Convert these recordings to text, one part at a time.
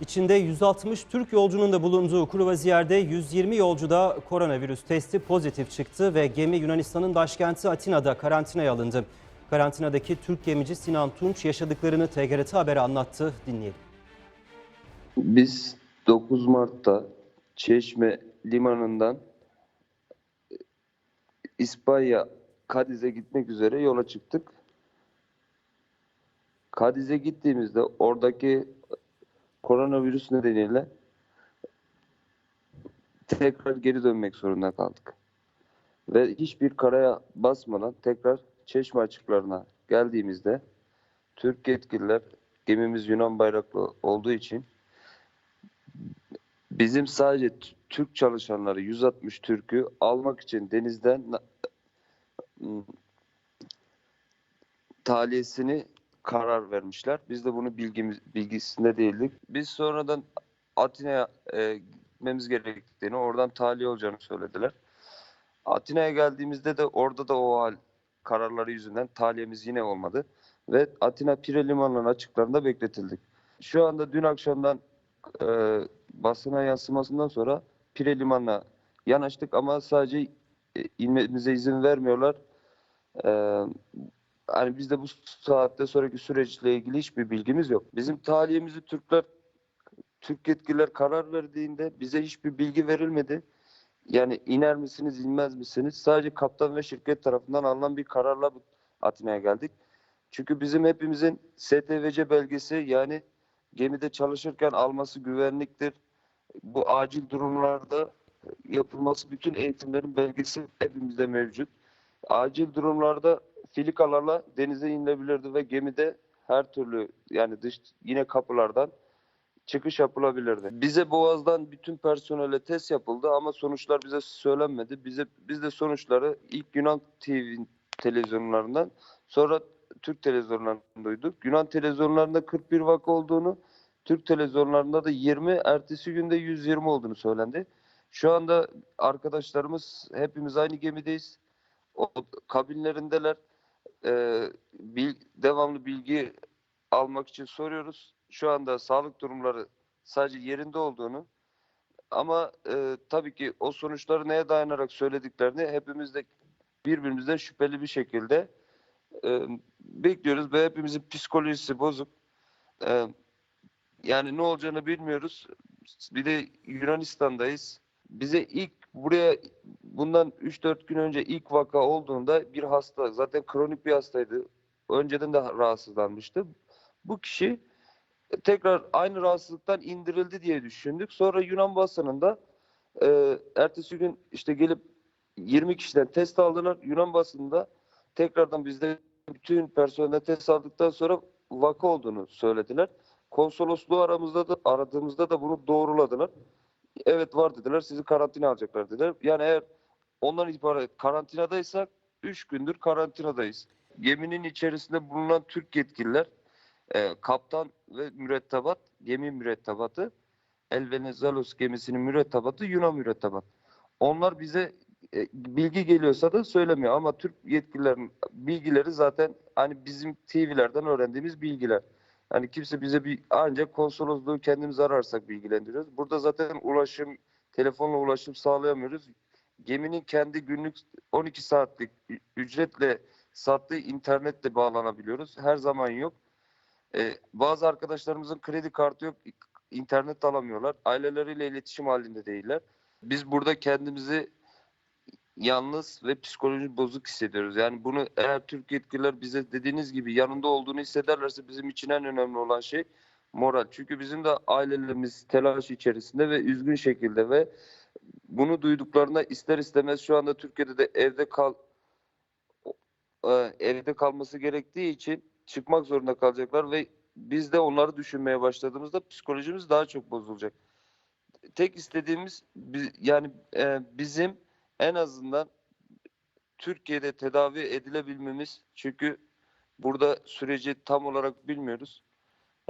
İçinde 160 Türk yolcunun da bulunduğu Kruvaziyer'de 120 yolcuda koronavirüs testi pozitif çıktı ve gemi Yunanistan'ın başkenti Atina'da karantinaya alındı. Karantinadaki Türk gemici Sinan Tunç yaşadıklarını TGRT Haber'e anlattı. Dinleyelim. Biz 9 Mart'ta Çeşme limanından e, İspanya Kadiz'e gitmek üzere yola çıktık. Kadiz'e gittiğimizde oradaki koronavirüs nedeniyle tekrar geri dönmek zorunda kaldık. Ve hiçbir karaya basmadan tekrar Çeşme açıklarına geldiğimizde Türk yetkililer gemimiz Yunan bayraklı olduğu için Bizim sadece Türk çalışanları 160 Türk'ü almak için denizden m- tahliyesini karar vermişler. Biz de bunu bilgimiz bilgisinde değildik. Biz sonradan Atina'ya e, gitmemiz gerektiğini, oradan tahliye olacağını söylediler. Atina'ya geldiğimizde de orada da o hal kararları yüzünden tahliyemiz yine olmadı ve Atina Pire limanının açıklarında bekletildik. Şu anda dün akşamdan e, basına yansımasından sonra Pire Limanı'na yanaştık ama sadece e, inmemize izin vermiyorlar. E, hani bizde bu saatte sonraki süreçle ilgili hiçbir bilgimiz yok. Bizim tahliyemizi Türkler, Türk yetkililer karar verdiğinde bize hiçbir bilgi verilmedi. Yani iner misiniz, inmez misiniz? Sadece kaptan ve şirket tarafından alınan bir kararla Atina'ya geldik. Çünkü bizim hepimizin STVC belgesi yani gemide çalışırken alması güvenliktir. Bu acil durumlarda yapılması bütün eğitimlerin belgesi hepimizde mevcut. Acil durumlarda filikalarla denize inilebilirdi ve gemide her türlü yani dış yine kapılardan çıkış yapılabilirdi. Bize Boğaz'dan bütün personele test yapıldı ama sonuçlar bize söylenmedi. Bize biz de sonuçları ilk Yunan TV televizyonlarından sonra Türk televizyonlarından duyduk. Yunan televizyonlarında 41 vaka olduğunu, Türk televizyonlarında da 20, ertesi günde 120 olduğunu söylendi. Şu anda arkadaşlarımız hepimiz aynı gemideyiz. O kabinlerindeler. Ee, bil- devamlı bilgi almak için soruyoruz. Şu anda sağlık durumları sadece yerinde olduğunu ama e, tabii ki o sonuçları neye dayanarak söylediklerini hepimiz de birbirimizden şüpheli bir şekilde e, bekliyoruz ve hepimizin psikolojisi bozuk. E, yani ne olacağını bilmiyoruz. Bir de Yunanistan'dayız. Bize ilk buraya bundan 3-4 gün önce ilk vaka olduğunda bir hasta zaten kronik bir hastaydı. Önceden de rahatsızlanmıştı. Bu kişi tekrar aynı rahatsızlıktan indirildi diye düşündük. Sonra Yunan basınında e, ertesi gün işte gelip 20 kişiden test aldılar. Yunan basınında tekrardan bizde bütün personel test aldıktan sonra vaka olduğunu söylediler. Konsolosluğu aramızda da aradığımızda da bunu doğruladılar. Evet var dediler. Sizi karantina alacaklar dediler. Yani eğer ondan ibaret karantinadaysak 3 gündür karantinadayız. Geminin içerisinde bulunan Türk yetkililer e, kaptan ve mürettebat, gemi mürettebatı El Venizelos gemisinin mürettebatı Yunan mürettebat. Onlar bize e, bilgi geliyorsa da söylemiyor ama Türk yetkililerin bilgileri zaten hani bizim TV'lerden öğrendiğimiz bilgiler. Hani kimse bize bir ancak konsolosluğu kendimiz ararsak bilgilendiriyoruz. Burada zaten ulaşım, telefonla ulaşım sağlayamıyoruz. Geminin kendi günlük 12 saatlik ücretle sattığı internetle bağlanabiliyoruz. Her zaman yok. Ee, bazı arkadaşlarımızın kredi kartı yok, internet alamıyorlar. Aileleriyle iletişim halinde değiller. Biz burada kendimizi yalnız ve psikoloji bozuk hissediyoruz. Yani bunu eğer Türk yetkililer bize dediğiniz gibi yanında olduğunu hissederlerse bizim için en önemli olan şey moral. Çünkü bizim de ailelerimiz telaş içerisinde ve üzgün şekilde ve bunu duyduklarında ister istemez şu anda Türkiye'de de evde kal e, evde kalması gerektiği için çıkmak zorunda kalacaklar ve biz de onları düşünmeye başladığımızda psikolojimiz daha çok bozulacak. Tek istediğimiz yani e, bizim en azından Türkiye'de tedavi edilebilmemiz çünkü burada süreci tam olarak bilmiyoruz.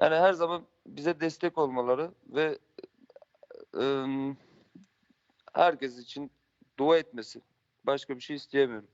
Yani her zaman bize destek olmaları ve e, herkes için dua etmesi. Başka bir şey isteyemiyorum.